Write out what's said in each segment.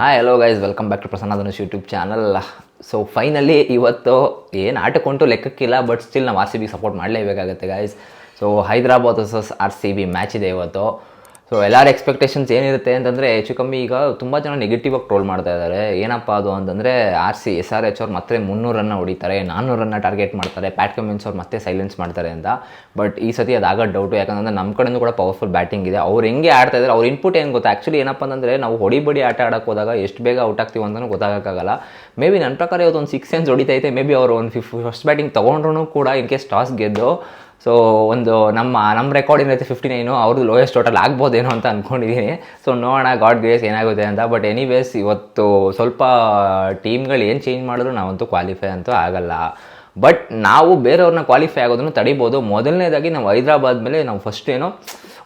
Hi hello guys welcome back to Prasanna Dhanush YouTube channel so finally ಇವತ್ತು ಏನು ಆಟಕ್ಕುಂಟು ಲೆಕ್ಕಕ್ಕಿಲ್ಲ ಬಟ್ ಸ್ಟಿಲ್ ನಾವು R C B support ಮಾಡಲೇಬೇಕಾಗುತ್ತೆ guys so Hyderabad versus R C B match ಇದೆ ಇವತ್ತು. So ಎಲ್ಲರ expectations ಏನಿರುತ್ತೆ ಅಂತಂದರೆ, ಹೆಚ್ಚು ಕಮ್ಮಿ ಈಗ ತುಂಬ ಜನ ನೆಗೆಟಿವ್ ಆಗಿ ಟ್ರೋಲ್ ಮಾಡ್ತಾ ಇದ್ದಾರೆ ಏನಪ್ಪ ಅದು ಅಂತಂದರೆ R C S R H ಅವ್ರು ಮತ್ತೆ ಮುನ್ನೂರು ರನ್ನ ಹೊಡಿತಾರೆ ನಾನ್ನೂರು ರನ್ನ ಟಾರ್ಗೆಟ್ ಮಾಡ್ತಾರೆ ಪ್ಯಾಟ್ ಕಮಿನ್ಸ್ ಅವ್ರು ಮತ್ತೆ ಸೈಲೆನ್ಸ್ ಮಾಡ್ತಾರೆ ಅಂತ. ಬಟ್ ಈ ಸತಿ ಅದಾಗ ಡೌಟು ಯಾಕಂದರೆ ನಮ್ಮ ಕಡೆಯೂ ಕೂಡ ಪವರ್ಫುಲ್ ಬ್ಯಾಟಿಂಗ್ ಇದೆ. ಅವ್ರು ಹೆಂಗೆ ಆಡ್ತಾ ಇದ್ದಾರೆ ಅವ್ರ ಇನ್ಪುಟ್ ಏನು ಗೊತ್ತಾ? ಆ್ಯಕ್ಚುಲಿ ಏನಪ್ಪ ಅಂತಂದರೆ, ನಾವು ಹೊಡಿಬಡಿ ಆಟ ಆಡೋಕೆ ಹೋದಾಗ ಎಷ್ಟು ಬೇಗ ಔಟ್ ಆಗ್ತೀವಿ ಅಂತಲೂ ಗೊತ್ತಾಗೋಕ್ಕಾಗಲ್ಲ. ಮೇ ಬಿ ನನ್ನ ಪ್ರಕಾರ ಇವತ್ತು ಒಂದು ಸಿಕ್ಸ್ ಸೆನ್ಸ್ ಹೊಡಿತೈತೆ ಮೇ ಬಿ ಅವರು ಒಂದು ಫಿಫ್ ಫಸ್ಟ್ ಬ್ಯಾಟಿಂಗ್ ತೊಗೊಂಡ್ರು ಕೂಡ ಇನ್ ಕೇಸ್ ಟಾಸ್ ಗೆದ್ದು ಸೊ ಒಂದು ನಮ್ಮ ನಮ್ಮ ರೆಕಾರ್ಡಿಂಗ್ ಐತೆ ಫಿಫ್ಟಿ ನೈನು ಅವ್ರದ್ದು ಲೋಯೆಸ್ಟ್ ಟೋಟಲ್ ಆಗ್ಬೋದೇನೋ ಅಂತ ಅಂದ್ಕೊಂಡಿದ್ದೀನಿ ಸೊ ನೋಡೋಣ ಗಾಡ್ ಗ್ರೇಸ್ ಏನಾಗುತ್ತೆ ಅಂತ. ಬಟ್ ಎನಿವೇಸ್ ಇವತ್ತು ಸ್ವಲ್ಪ ಟೀಮ್ಗಳು ಏನು ಚೇಂಜ್ ಮಾಡಿದ್ರು ನಾವಂತೂ ಕ್ವಾಲಿಫೈ ಅಂತೂ ಆಗಲ್ಲ. ಬಟ್ ನಾವು ಬೇರೆಯವ್ರನ್ನ ಕ್ವಾಲಿಫೈ ಆಗೋದನ್ನು ತಡಿಬೋದು. ಮೊದಲನೇದಾಗಿ ನಾವು ಹೈದ್ರಾಬಾದ್ ಮೇಲೆ ನಾವು ಫಸ್ಟ್ ಏನೋ,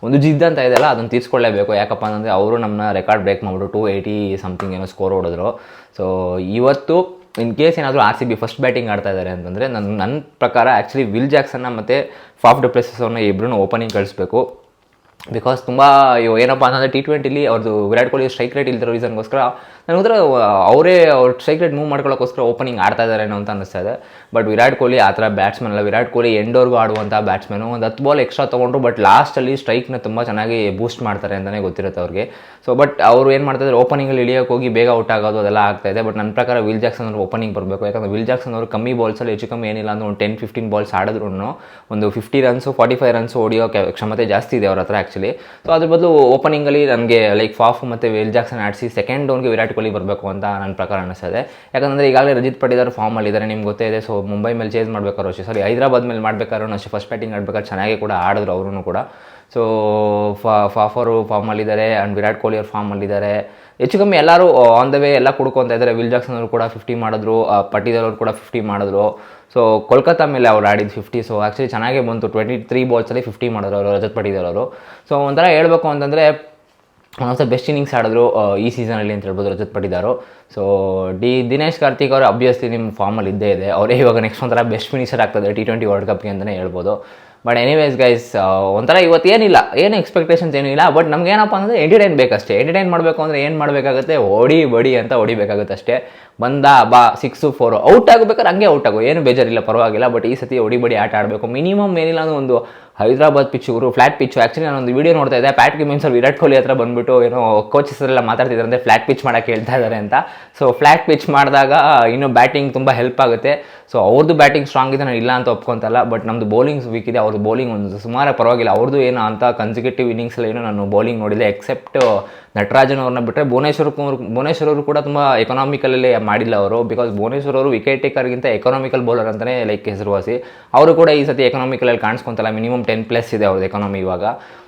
ಒಂದು ಜಿದ್ದಂತ ಇದೆಯಲ್ಲ, ಅದನ್ನು ತೀರ್ಸ್ಕೊಳ್ಳೇಬೇಕು. ಯಾಕಪ್ಪ ಅಂತಂದರೆ, ಅವರು ನಮ್ಮನ್ನ ರೆಕಾರ್ಡ್ ಬ್ರೇಕ್ ಮಾಡಿಬಿಟ್ಟು ಟು ಏಯ್ಟಿ ಸಮಥಿಂಗ್ ಏನೋ ಸ್ಕೋರ್ ಹೊಡೆದ್ರು. ಸೊ ಇವತ್ತು ಇನ್ ಕೇಸ್ ಏನಾದರೂ R C B first batting ಆಡ್ತಾ ಇದ್ದಾರೆ ಅಂತಂದರೆ ನನ್ನ ನನ್ನ ಪ್ರಕಾರ ಆ್ಯಕ್ಚುಲಿ ವಿಲ್ ಜಾಕ್ಸನ್ನ ಮತ್ತು ಫಾಫ್ ಡಿಪ್ಲೆಸಸ್ ಅವ್ರನ್ನ ಇಬ್ಬರೂ ಓಪನಿಂಗ್ ಕಳಿಸ್ಬೇಕು. ಬಿಕಾಸ್ ತುಂಬ ಇವ್ ಏನಪ್ಪ ಅಂತಂದರೆ ಟಿ ಟ್ವೆಂಟಿಲಿ ಅವ್ರದ್ದು ವಿರಾಟ್ ಕೊಹ್ಲಿ ಸ್ಟ್ರೈಕ್ ರೇಟ್ ಇಲ್ದಿರೋ ರೀಸನ್ಗೋಸ್ಕರ ನನಗೋದ್ರೆ ಅವರೇ ಅವ್ರ ಸ್ಟ್ರೈಕ್ ರೇಟ್ ಮೂವ್ ಮಾಡ್ಕೊಳ್ಳೋಕ್ಕೋಸ್ಕರ ಓಪನಿಂಗ್ ಆಡ್ತಾ ಇದ್ದಾರೇನೋ ಅಂತ ಅನಿಸ್ತಾ ಇದೆ. ಬಟ್ ವಿರಾಟ್ ಕೊಹ್ಲಿ ಆ ಥರ ಬ್ಯಾಟ್ಸ್ಮನ್ ಅಲ್ಲ. ವಿರಾಟ್ ಕೊಹ್ಲಿ ಎಂಡೋರ್ಗೂ ಆಡುವಂಥ ಬ್ಯಾಟ್ಸ್ಮನು ಒಂದು ಹತ್ತು ಬಾಲ್ ಎಕ್ಸ್ಟ್ರಾ ತೊಗೊಂಡ್ರು ಬಟ್ ಲಾಸ್ಟಲ್ಲಿ ಸ್ಟ್ರೈಕ್ನ ತುಂಬ ಚೆನ್ನಾಗಿ ಬೂಸ್ಟ್ ಮಾಡ್ತಾರೆ ಅಂತಲೇ ಗೊತ್ತಿರುತ್ತೆ ಅವ್ರಿಗೆ. ಸೊ ಬಟ್ ಅವರು ಏನು ಮಾಡ್ತಿದ್ದಾರೆ ಓಪನಿಂಗಲ್ಲಿ ಇಳಿಯೋಕೆ ಹೋಗಿ ಬೇಗ ಔಟ್ ಆಗೋದು ಅದೆಲ್ಲ ಆಗ್ತಾ ಇದೆ. ಬಟ್ ನನ್ನ ಪ್ರಕಾರ ವಿಲ್ ಜಾಕ್ಸನ್ ಅವರು ಓಪನಿಂಗ್ ಬರಬೇಕು. ಯಾಕಂದರೆ ವಿಲ್ ಜಾಕ್ಸನ್ ಅವರು ಕಮ್ಮಿ ಬಾಲ್ಸಲ್ಲಿ ಹೆಚ್ಚು ಕಮ್ಮಿ ಏನಿಲ್ಲ ಅಂದ್ರೆ ಒಂದು ಟೆನ್ ಫಿಫ್ಟೀನ್ ಬಾಲ್ಸ್ ಆಡಿದ್ರು ಒಂದು fifty runs forty five runs ಹೊಡಿಯೋ ಕೆ- ಕ್ಷಮತೆ ಜಾಸ್ತಿ ಇದೆ ಅವ್ರ ಹತ್ರ ಆ್ಯಕ್ಚುಲಿ ಸೊ ಅದ್ರ ಬದಲು ಓಪನಿಂಗಲ್ಲಿ ನನಗೆ ಲೈಕ್ ಫಾಫ್ ಮತ್ತು ವಿಲ್ ಜಾಕ್ಸನ್ ಆಡಿಸಿ ಸೆಕೆಂಡ್ ಡೌನ್ಗೆ ವಿರಾಟ್ ಕೊಹ್ಲಿ ಬರಬೇಕು ಅಂತ ನನ್ನ ಪ್ರಕಾರ ಅನಿಸ್ತದೆ. ಯಾಕಂದರೆ ಈಗಾಗಲೇ ರಜಿತ್ ಪಡಿದಾರ್ ಫಾರ್ಮಲ್ಲಿ ಇದ್ದಾರೆ ನಿಮ್ಗೆ ಗೊತ್ತೇ ಇದೆ. ಸೊ ಮುಂಬೈ ಮೇಲೆ ಚೇಸ್ ಮಾಡ್ಬೇಕಾದ್ರು ಅಷ್ಟೇ ಸಾರಿ ಹೈದರಾಬಾದ್ ಮೇಲೆ ಮಾಡ್ಬೇಕಾದ್ರೂ ಅಷ್ಟೇ ಫಸ್ಟ್ ಬ್ಯಾಟಿಂಗ್ ಆಡಬೇಕಾದ್ರೆ ಚೆನ್ನಾಗಿ ಕೂಡ ಆಡಿದ್ರು ಅವರು ಕೂಡ. ಸೊ ಫಾಫರು ಫಾರ್ಮಲ್ಲಿದ್ದಾರೆ ಆ್ಯಂಡ್ ವಿರಾಟ್ ಕೊಹ್ಲಿ ಅವ್ರು ಫಾರ್ಮಲ್ಲಿದ್ದಾರೆ ಹೆಚ್ಚು ಕಮ್ಮಿ ಎಲ್ಲರೂ ಆನ್ ದ ವೇ ಎಲ್ಲ ಕುಡ್ಕೊತಾ ಇದ್ದಾರೆ ವಿಲ್ ಜಾಕ್ಸನ್ ಅವರು ಕೂಡ ಫಿಫ್ಟಿ ಮಾಡಿದ್ರು ಆ, ಅವರು ಕೂಡ ಫಿಫ್ಟಿ ಮಾಡಿದ್ರು. ಸೊ ಕೋಲ್ಕತ್ತಾ ಮೇಲೆ ಅವ್ರು ಆಡಿದ್ದು ಫಿಫ್ಟಿ ಸೊ ಆ್ಯಕ್ಚುಲಿ ಚೆನ್ನಾಗೇ ಬಂತು. ಟ್ವೆಂಟಿ ತ್ರೀ ಬಾಲ್ಸಲ್ಲಿ ಫಿಫ್ಟಿ ಮಾಡಿದ್ರು ಅವರು, ರಜತ್ ಪಟೀದಾರ್ ಅವರು ಸೊ ಒಂಥರ ಹೇಳ್ಬೇಕು ಅಂತಂದರೆ ಒಂದೊಂದ್ಸಲ ಬೆಸ್ಟ್ ಇನ್ನಿಂಗ್ಸ್ ಆಡಿದ್ರು ಈ ಸೀಸನಲ್ಲಿ ಅಂತ ಹೇಳ್ಬೋದು ರಜತ್ ಪಟ್ಟಿದಾರು ಸೊ ಡಿ, ದಿನೇಶ್ ಕಾರ್ತಿಕ್ ಅವರು ಅಬ್ವಿಯಸ್ಲಿ ನಿಮ್ಮ ಫಾರ್ಮಲ್ಲಿ ಇದ್ದೇ ಇದೆ. ಅವರೇ ಇವಾಗ ನೆಕ್ಸ್ಟ್ ಒಂಥರ ಬೆಸ್ಟ್ ಫಿನಿಷರ್ ಆಗ್ತದೆ ಟಿ ಟ್ವೆಂಟಿ ವರ್ಲ್ಡ್ ಕಪ್ಗೆ ಅಂತಲೇ ಹೇಳ್ಬೋದು. ಬಟ್ ಎನಿವೇಸ್ ಗೈಸ್ ಒಂಥರ ಇವತ್ತು ಏನಿಲ್ಲ, ಏನು ಎಕ್ಸ್ಪೆಕ್ಟೇಷನ್ಸ್ ಏನಿಲ್ಲ ಬಟ್ ನಮ್ಗೆ ಏನಪ್ಪ ಅಂದರೆ ಎಂಟರ್ಟೈನ್ ಬೇಕಷ್ಟೇ. ಎಂಟರ್ಟೈನ್ ಮಾಡಬೇಕು ಅಂದರೆ ಏನು ಮಾಡಬೇಕಾಗುತ್ತೆ? ಹೊಡಿ ಬಡಿ ಅಂತ ಹೊಡಿಬೇಕಾಗುತ್ತೆ ಅಷ್ಟೇ. ಬಂದ, ಬಾ ಸಿಕ್ಸು ಫೋರು ಔಟ್ ಆಗಬೇಕಾದ್ರೆ ಹಂಗೆ ಔಟ್ ಆಗು. ಏನು ಬೇಜಾರಿಲ್ಲ, ಪರವಾಗಿಲ್ಲ. ಬಟ್ ಈ ಸತಿ ಹೊಡಿ ಬಡಿ ಆಟ ಆಡಬೇಕು. ಮಿನಿಮಮ್ ಏನಿಲ್ಲ ಅಂದ್ರೆ ಒಂದು ಹೈದರಾಬಾದ್ ಪಿಚ್ ಇವರು ಫ್ಲಾಟ್ ಪಿಚ್ಚು ಆ್ಯಕ್ಚುಲಿ ನಾನು ಒಂದು ವಿಡಿಯೋ ನೋಡ್ತಾ ಇದ್ದೆ. ಪ್ಯಾಟ್ ಗಿಮಿನ್ಸ್ ಅವ್ರು ವಿರಾಟ್ ಕೊಹ್ಲಿ ಹತ್ರ ಬಂದ್ಬಿಟ್ಟು ಏನೋ ಕೋಚಸ್ ಎಲ್ಲ ಮಾತಾಡ್ತಿದ್ದಾರೆ ಅಂದರೆ ಫ್ಲಾಟ್ ಪಿಚ್ ಮಾಡೋಕ್ಕೆ ಹೇಳ್ತಾ ಇದ್ದಾರೆ ಅಂತ. ಸೊ ಫ್ಲಾಟ್ ಪಿಚ್ ಮಾಡಿದಾಗ ಇನ್ನೂ ಬ್ಯಾಟಿಂಗ್ ತುಂಬ ಹೆಲ್ಪ್ ಆಗುತ್ತೆ. ಸೊ ಅವ್ರದ್ದು ಬ್ಯಾಟಿಂಗ್ ಸ್ಟ್ರಾಂಗ್ ಇದೆ, ನಾನು ಇಲ್ಲ ಅಂತ ಒಪ್ಕೊಂತಲ್ಲ. ಬಟ್ ನಮ್ಮದು ಬೌಲಿಂಗ್ಸ್ ವೀಕ್ ಇದೆ ಅವ್ರದ್ದು ಬೌಲಿಂಗ್ ಒಂದು ಸುಮಾರು ಪರವಾಗಿಲ್ಲ. ಅವ್ರದ್ದು ಏನು ಅಂತ ಕನ್ಸಿಕ್ಯೂಟಿವ್ ಇನ್ನಿಂಗ್ಸಲ್ಲಿ ಏನೋ ನಾನು ಬೌಲಿಂಗ್ ನೋಡಿದೆ. ಎಕ್ಸೆಪ್ಟ್ ನಟರಾಜನ್ ಅವ್ರನ್ನ ಬಿಟ್ಟರೆ ಭುವನೇಶ್ವರ್ ಕುಮಾರ್, ಭುವನೇಶ್ವರ್ ಅವರು ಕೂಡ ತುಂಬ ಎಕನಾಮಿಕಲಲ್ಲಿ ಮಾಡಿಲ್ಲ ಅವರು. ಬಿಕಾಸ್ ಭುವನೇಶ್ವರ್ ಅವರು ವಿಕೆಟ್ ಟೇಕರ್ಗಿಂತ ಎಕನಾಮಿಕಲ್ ಬೌಲರ್ ಅಂತಲೇ ಲೈಕ್ ಹೆಸರುವಾಸಿ. ಅವರು ಕೂಡ ಈ ಸತಿ ಎಕನಾಮಿಕಲಲ್ಲಿ ಕಾಣಿಸ್ಕೊಂತಲ್ಲ ಮಿನಿಮಮ್ ಟೆನ್ ಪ್ಲಸ್ ಇದೆ ಅವ್ರದ್ದು ಎಕಾನಮಿ ಇವಾಗ.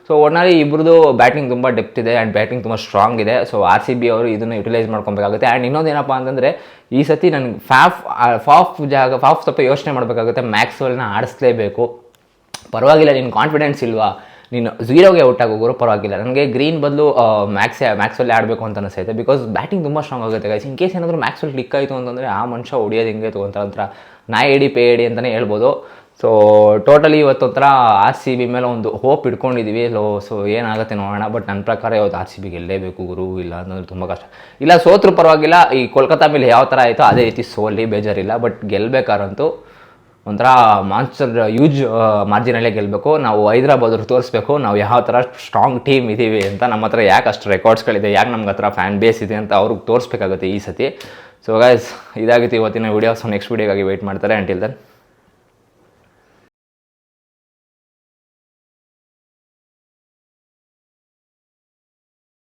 ಸೊ ಒಟ್ನಲ್ಲಿ ಇಬ್ಬರದು ಬ್ಯಾಟಿಂಗ್ ತುಂಬ ಡೆಪ್ತ್ ಇದೆ ಆ್ಯಂಡ್ ಬ್ಯಾಟಿಂಗ್ ತುಂಬ ಸ್ಟ್ರಾಂಗ್ ಇದೆ. ಸೊ ಆರ್ ಸಿ ಬಿ ಅವರು ಇದನ್ನು ಯುಟಿಲೈಸ್ ಮಾಡ್ಕೊಬೇಕಾಗುತ್ತೆ. ಆ್ಯಂಡ್ ಇನ್ನೊಂದು ಏನಪ್ಪ ಅಂತಂದರೆ, ಈ ಸತಿ ನನಗೆ ಫ್ಯಾಫ್ ಫಾಫ್ ಜಾಗ ಫಾಫ್ ಸ್ವಲ್ಪ ಯೋಚನೆ ಮಾಡಬೇಕಾಗುತ್ತೆ. ಮ್ಯಾಕ್ಸ್ವೆಲ್ನ ಆಡಿಸ್ಲೇಬೇಕು. ಪರವಾಗಿಲ್ಲ ನಿನ್ನ ಕಾನ್ಫಿಡೆನ್ಸ್ ಇಲ್ವಾ? ನೀನು ಝೀರೋಗೆ ಔಟ್ ಆಗೋಗೋರು ಪರವಾಗಿಲ್ಲ. ನನಗೆ ಗ್ರೀನ್ ಬದಲು ಮ್ಯಾಕ್ಸ್ ಮ್ಯಾಕ್ಸ್ವೆಲ್ ಆಡಬೇಕು ಅಂತ ಅನಿಸುತ್ತೆ ಬಿಕಾಸ್ ಬ್ಯಾಟಿಂಗ್ ತುಂಬ ಸ್ಟ್ರಾಂಗ್ ಆಗುತ್ತೆ ಗೈಸ್ ಇನ್ ಕೇಸ್ ಏನಾದರೂ ಮ್ಯಾಕ್ಸ್ವೆಲ್ ಕ್ಲಿಕ್ ಆಯಿತು ಅಂತಂದರೆ ಆ ಮನುಷ್ಯ ಹೊಡಿಯೋದು ಹೆಂಗೆ ತಗೊಂತ ನಾ ಎಡಿ ಪೇ ಎಡಿ ಅಂತಲೇ ಹೇಳ್ಬೋದು. ಸೊ ಟೋಟಲಿ ಇವತ್ತು ಹತ್ರ ಆರ್ ಸಿ ಬಿ ಮೇಲೆ ಒಂದು ಹೋಪ್ ಇಟ್ಕೊಂಡಿದ್ದೀವಿ ಲೋ ಸೊ ಏನಾಗುತ್ತೆ ನೋಡೋಣ. ಬಟ್ ನನ್ನ ಪ್ರಕಾರ ಇವತ್ತು ಆರ್ ಸಿ ಬಿ ಗೆಲ್ಲೇಬೇಕು ಗುರು? ಇಲ್ಲ ಅಂತಂದ್ರೆ ತುಂಬ ಕಷ್ಟ. ಇಲ್ಲ, ಸೋತ್ರ ಪರವಾಗಿಲ್ಲ. ಈ ಕೋಲ್ಕತ್ತಾ ಮೇಲೆ ಯಾವ ಥರ ಆಯಿತು ಅದೇ ರೀತಿ ಸೋಲಿ ಬೇಜಾರಿಲ್ಲ. ಬಟ್ ಗೆಲ್ಬೇಕಾರಂತೂ ಒಂಥರ ಮಾನ್ಸ್ಟರ್ ಯೂಜ್ ಮಾರ್ಜಿನಲ್ಲೇ ಗೆಲ್ಲಬೇಕು ನಾವು ಹೈದ್ರಾಬಾದ್ರು ತೋರಿಸ್ಬೇಕು. ನಾವು ಯಾವ ಥರ ಸ್ಟ್ರಾಂಗ್ ಟೀಮ್ ಇದ್ದೀವಿ ಅಂತ ನಮ್ಮ ಹತ್ರ ಯಾಕೆ ಅಷ್ಟು ರೆಕಾರ್ಡ್ಸ್ಗಳಿದೆ ಯಾಕೆ ನಮ್ಗೆ ಹತ್ರ ಫ್ಯಾನ್ ಬೇಸ್ ಇದೆ ಅಂತ ಅವ್ರಿಗೆ ತೋರಿಸ್ಬೇಕಾಗುತ್ತೆ ಈ ಸತಿ. ಸೊ ಗಾಯ್ಸ್ ಇದಾಗಿತ್ತು ಇವತ್ತಿನ ವೀಡಿಯೋಸ್ ನೆಕ್ಸ್ಟ್ ವೀಡಿಯೋಗಾಗಿ ವೆಯ್ಟ್ ಮಾಡ್ತಾರೆ. Until then